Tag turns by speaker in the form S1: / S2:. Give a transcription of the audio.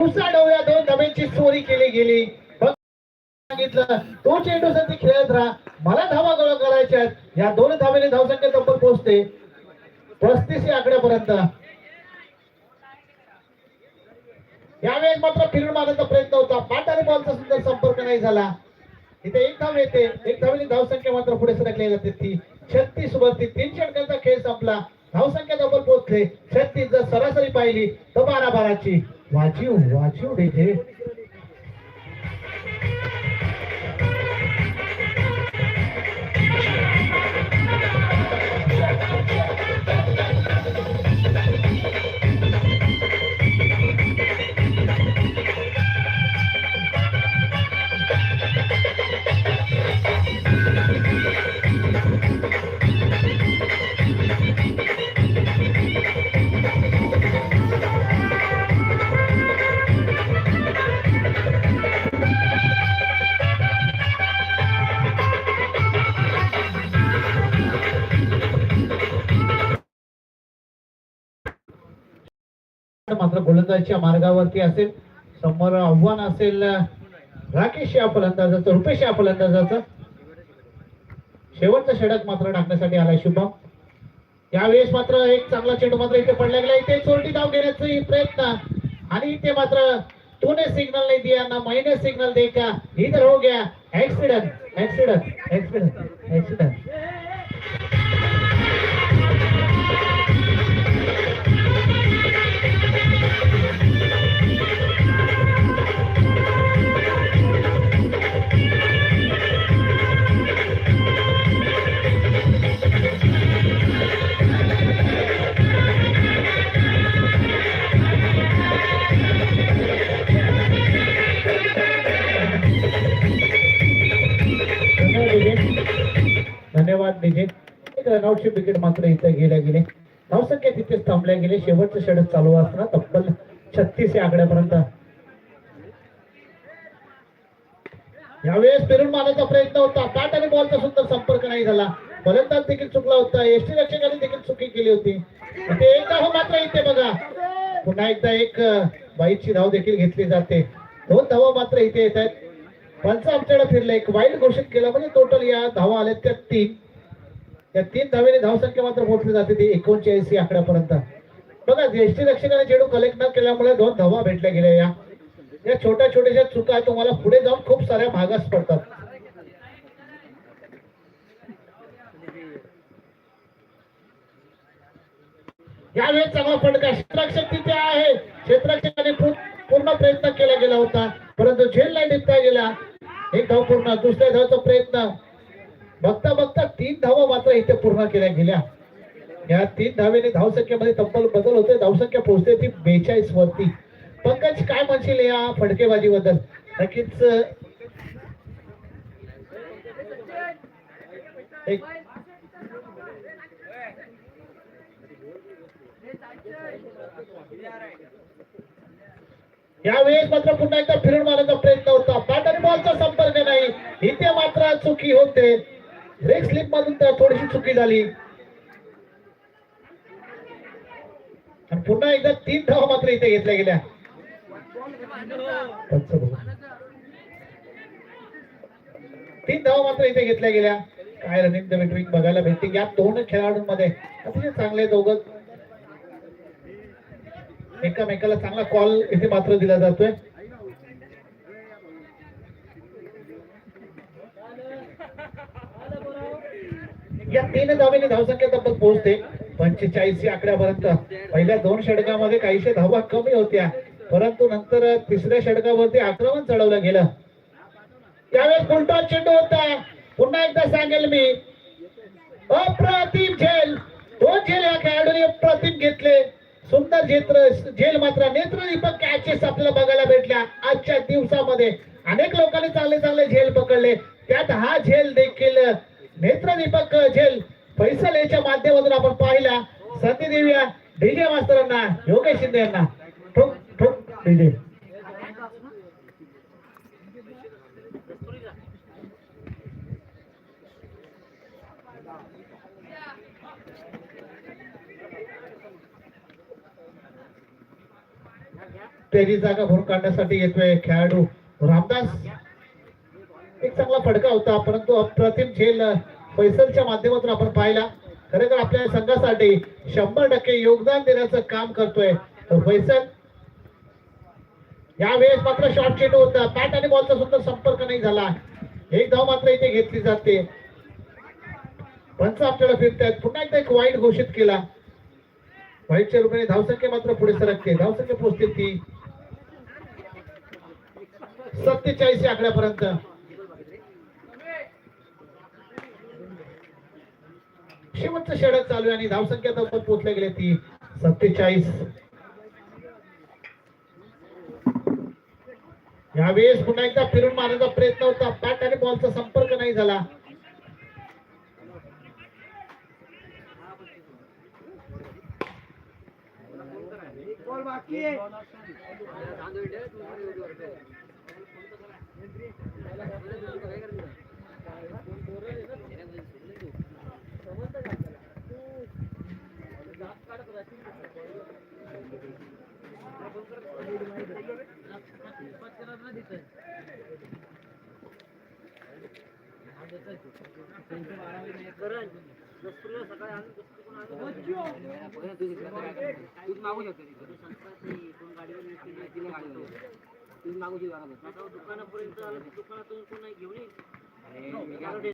S1: दुसऱ्या डोळ्या दोन धाब्यांची चोरी केली गेली. सांगितलं तो चेंडू साठी खेळत राहा. मला धावा गोळा करायच्या या दोन धावेने धावसंख्या तब्बल पोहोचते. पस्तीस या आकड्यापर्यंत. यावेळेस मात्र फिरून मारण्याचा प्रयत्न होता. पाठ आणि बॉलचा सुद्धा संपर्क नाही झाला. इथे एक धाव येते. एक धावेने धावसंख्या मात्र पुढे सरकली जाते. ती छत्तीस वरती तीन षटकांचा खेळ संपला. धावसंख्या डबल पोहोचले. छत्तीस जर सरासरी पाहिली तर बारा बाराची. વાંચ્યું વાંચ્યું ડીજે मात्र गोलंदाजीच्या मार्गावरती असेल. समोर आव्हान असेल राकेश या फलंदाजाचं रुपेश या फलंदाजाचं. शेवटचा षडक मात्र टाकण्यासाठी आलाय शुभम. यावेळेस मात्र एक चांगला चेंडू मात्र इथे पडला गेला इथे चोरटी धाव घेण्याचा प्रयत्न. आणि इथे मात्र तूने सिग्नल नाही दिया ना मैंने सिग्नल देखा इधर हो गया एक्सीडेंट एक्सीडेंट एक्सीडेंट एक्सीडेंट धन्यवाद विजय एक रनआउटचे विकेट मात्र इथे गेल्या गेले. धावसंख्या तिथेच थांबल्या गेले. शेवटचं षडक चालू असताना तब्बल छत्तीस या आकड्यापर्यंत. यावेळेस पेरून मारण्याचा प्रयत्न होता. ताट आणि बॉलचा सुद्धा संपर्क नाही झाला. फलंदाज देखील चुकला होता. एसटी रक्षकाने देखील चुकी केली होती. ते एक धाव हो मात्र इथे बघा. पुन्हा एकदा एक बाईची धाव देखील घेतली जाते. दोन धावा मात्र इथे येत आहेत. पंच आमच्याकडे फिरले. एक वाईट घोषित केलं म्हणजे टोटल या धावा आल्या त्या तीन. या तीन धावेने धावसंख्या मात्र मोठली जाते. ती एकोणचाळीस या आकड्यापर्यंत. बघा एसटी रक्षकाने चेडू कलेक्ट न केल्यामुळे दोन धावा भेटल्या गेल्या. या या छोट्या छोट्याशा चुका तुम्हाला पुढे जाऊन खूप साऱ्या भागास पडतात. यावेळेस चांगला फटका क्षेत्ररक्षक तिथे आहे. क्षेत्ररक्षकाने पूर्ण प्रयत्न केला गेला होता. परंतु झेल नाही टिपता गेला. एक धाव पूर्ण दुसऱ्या धावचा प्रयत्न. बघता बघता तीन धावा मात्र इथे पूर्ण केल्या गेल्या. या तीन धावेने धावसंख्येमध्ये तब्बल बदल होते धावसंख्या पोहोचते ती बेचाळीस वरती. पंकज काय म्हणशील या फटकेबाजीबद्दल नक्कीच एक यावेळेस मात्र पुन्हा एकदा फिरून मारण्याचा प्रयत्न होता. बॅट आणि बॉलचा इथे मात्र चुकी होते. ब्रेक स्लिप मधून तर थोडीशी चुकी झाली. आणि पुन्हा एकदा तीन धावा मात्र इथे घेतल्या गेल्या. तीन धावा मात्र इथे घेतल्या गेल्या. काय रनिंग द विटरिंग बघायला भेटते. या दोन खेळाडूंमध्ये अतिशय चांगले दोघं एकामेकाला चांगला कॉल इथे मात्र दिला जातोय. या तीन धावेने धावसंख्या तब्बल पोहोचते. पंचेचाळीस या आकड्यापर्यंत. पहिल्या दोन षटकामध्ये काहीशे धावा कमी होत्या. परंतु नंतर तिसऱ्या षटकावरती आक्रमण चढवलं गेलं. त्यावेळेस फुलटॉस चेंडू होता. पुन्हा एकदा सांगेल मी. अप्रतिम झेल. दोन झेल या खेळाडूने अप्रतिम घेतले. सुंदर झेत्र झेल मात्र नेत्रदीपक कॅचेस आपल्याला बघायला भेटल्या आजच्या दिवसामध्ये. अनेक लोकांनी चांगले चांगले झेल पकडले. त्यात हा झेल देखील नेत्रदीपक झेल फैसल याच्या माध्यमातून आपण पाहिला. संधी देऊया डीजे मास्तरांना योगेश शिंदे यांना. ठोक ठोक डीजे त्याची जागा भरून काढण्यासाठी येतोय खेळाडू रामदास. एक चांगला फडका होता परंतु अप्रतिम झेल फैसलच्या माध्यमातून आपण पाहिला. खरेतर आपल्या संघासाठी शंभर टक्के योगदान देण्याचं काम करतोय. फैसल यावेळेस मात्र शॉर्ट चेंडू होता. बॅट आणि बॉलचा सुद्धा संपर्क नाही झाला. एक धाव मात्र इथे घेतली जाते. पंच आपल्याला फिरतायत. पुन्हा एकदा एक वाईट घोषित केला. वाईटच्या रूपाने धावसंख्या मात्र पुढे सरकते. धावसंख्या पोहोचते ती सत्तेचाळीस आकड्यापर्यंत. शेवटचं षडक चालू आहे आणि धावसंख्या तर पोहोचल्या गेल्या ती सत्तेचाळीस. यावेळेस पुन्हा एकदा फिरून मारण्याचा प्रयत्न होता. बॅट आणि बॉलचा संपर्क नाही झाला.
S2: दुकानापर्यंत दुकानातून कोण घेऊन ये.